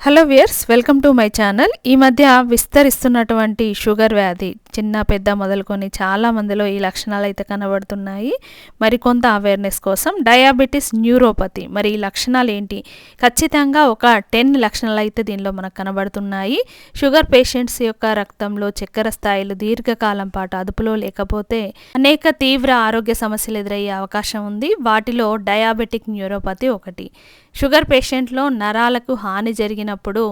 Hello viewers welcome to my channel. ఈ మధ్య విస్తరిస్తున్నటువంటి sugar వ్యాధి చిన్న పెద్ద మొదలుకొని చాలా మందిలో ఈ లక్షణాలు అయితే కనబడుతున్నాయి మరికొంత అవేర్నెస్ కోసం డయాబెటీస్ న్యూరోపతి మరి ఈ లక్షణాలు ఏంటి ఖచ్చితంగా ఒక టెన్ లక్షణాలు అయితే దీనిలో మనకు కనబడుతున్నాయి. షుగర్ పేషెంట్స్ యొక్క రక్తంలో చక్కెర స్థాయిలు దీర్ఘకాలం పాటు అదుపులో లేకపోతే అనేక తీవ్ర ఆరోగ్య సమస్యలు ఎదురయ్యే అవకాశం ఉంది. వాటిలో డయాబెటిక్ న్యూరోపతి ఒకటి. షుగర్ పేషెంట్లో నరాలకు హాని జరిగినప్పుడు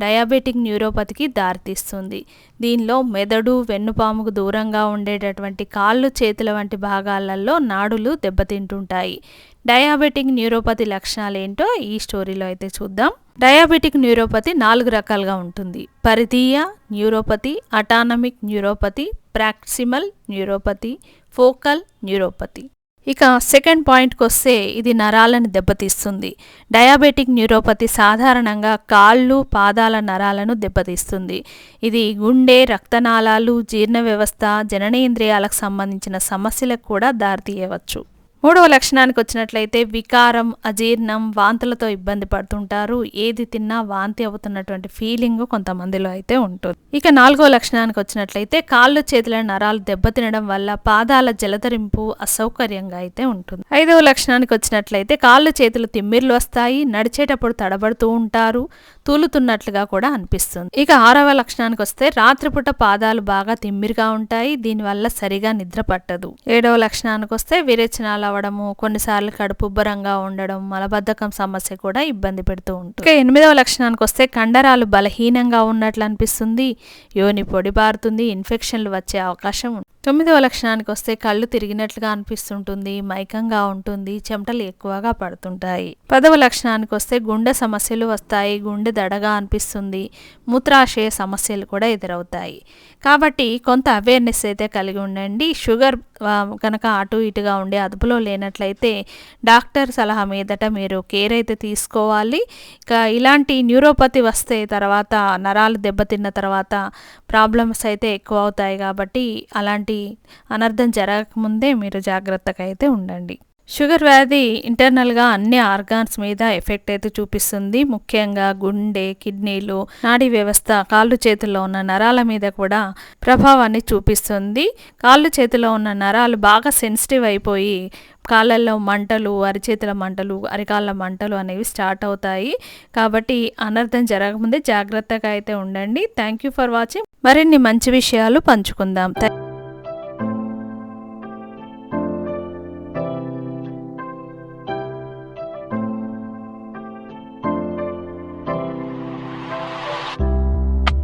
డయాబెటిక్ న్యూరోపతికి దారితీస్తుంది. దీనిలో మెదడు వెన్నుపాముకు దూరంగా ఉండేటటువంటి కాళ్ళు చేతుల వంటి భాగాలలో నాడులు దెబ్బతింటుంటాయి. డయాబెటిక్ న్యూరోపతి లక్షణాలు ఏంటో ఈ స్టోరీలో అయితే చూద్దాం. డయాబెటిక్ న్యూరోపతి నాలుగు రకాలుగా ఉంటుంది. పరిధీయ neuropathy autonomic neuropathy proximal neuropathy focal neuropathy. ఇక సెకండ్ పాయింట్కి వస్తే ఇది నరాలను దెబ్బతీస్తుంది. డయాబెటిక్ న్యూరోపతి సాధారణంగా కాళ్ళు పాదాల నరాలను దెబ్బతీస్తుంది. ఇది గుండె రక్తనాళాలు జీర్ణ వ్యవస్థ జననేంద్రియాలకు సంబంధించిన సమస్యలకు కూడా దారితీయవచ్చు. మూడవ లక్షణానికి వచ్చినట్లయితే వికారం అజీర్ణం వాంతులతో ఇబ్బంది పడుతుంటారు. ఏది తిన్నా వాంతి అవుతున్నటువంటి ఫీలింగ్ కొంతమందిలో అయితే ఉంటుంది. ఇక నాలుగో లక్షణానికి వచ్చినట్లయితే కాళ్ళు చేతుల నరాలు దెబ్బతినడం వల్ల పాదాల జలధరింపు అసౌకర్యంగా అయితే ఉంటుంది. ఐదవ లక్షణానికి వచ్చినట్లయితే కాళ్ళు చేతులు తిమ్మిర్లు వస్తాయి. నడిచేటప్పుడు తడబడుతూ ఉంటారు. తూలుతున్నట్లుగా కూడా అనిపిస్తుంది. ఇక ఆరవ లక్షణానికి వస్తే రాత్రిపూట పాదాలు బాగా తిమ్మిరిగా ఉంటాయి. దీనివల్ల సరిగా నిద్ర పట్టదు. ఏడవ లక్షణానికి వస్తే విరేచనాలు అవ్వడము కొన్నిసార్లు కడుపు ఉబ్బరంగా ఉండడం మలబద్ధకం సమస్య కూడా ఇబ్బంది పెడుతూ ఉంటుంది. ఇక ఎనిమిదవ లక్షణానికి వస్తే కండరాలు బలహీనంగా ఉన్నట్లు అనిపిస్తుంది. యోని పొడిబారుతుంది ఇన్ఫెక్షన్లు వచ్చే అవకాశం ఉంది తొమ్మిదవ లక్షణానికి వస్తే కళ్ళు తిరిగినట్లుగా అనిపిస్తుంటుంది మైకంగా ఉంటుంది చెమటలు ఎక్కువగా పడుతుంటాయి. పదవ లక్షణానికి వస్తే గుండె సమస్యలు వస్తాయి గుండె దడగా అనిపిస్తుంది మూత్రాశయ సమస్యలు కూడా ఎదురవుతాయి. కాబట్టి కొంత అవేర్నెస్ అయితే కలిగి ఉండండి. షుగర్ కనుక అటు ఇటుగా ఉండే అదుపులో లేనట్లయితే డాక్టర్ సలహా మీదట మీరు కేర్ అయితే తీసుకోవాలి. ఇక ఇలాంటి న్యూరోపతి వస్తే తర్వాత నరాలు దెబ్బతిన్న తర్వాత ప్రాబ్లమ్స్ అయితే ఎక్కువ అవుతాయి కాబట్టి అలాంటి అనర్థం జరగకముందే మీరు జాగ్రత్తగా అయితే ఉండండి. షుగర్ వ్యాధి ఇంటర్నల్గా అన్ని ఆర్గాన్స్ మీద ఎఫెక్ట్ అయితే చూపిస్తుంది. ముఖ్యంగా గుండె కిడ్నీలు నాడీ వ్యవస్థ కాళ్ళు చేతుల్లో ఉన్న నరాల మీద కూడా ప్రభావాన్ని చూపిస్తుంది. కాళ్ళు చేతిలో ఉన్న నరాలు బాగా సెన్సిటివ్ అయిపోయి కాళ్ళల్లో మంటలు అరిచేతుల మంటలు అరికాళ్ళ మంటలు అనేవి స్టార్ట్ అవుతాయి. కాబట్టి అనర్థం జరగకముందే జాగ్రత్తగా అయితే ఉండండి. Thank you for watching. మరిన్ని మంచి విషయాలు పంచుకుందాం.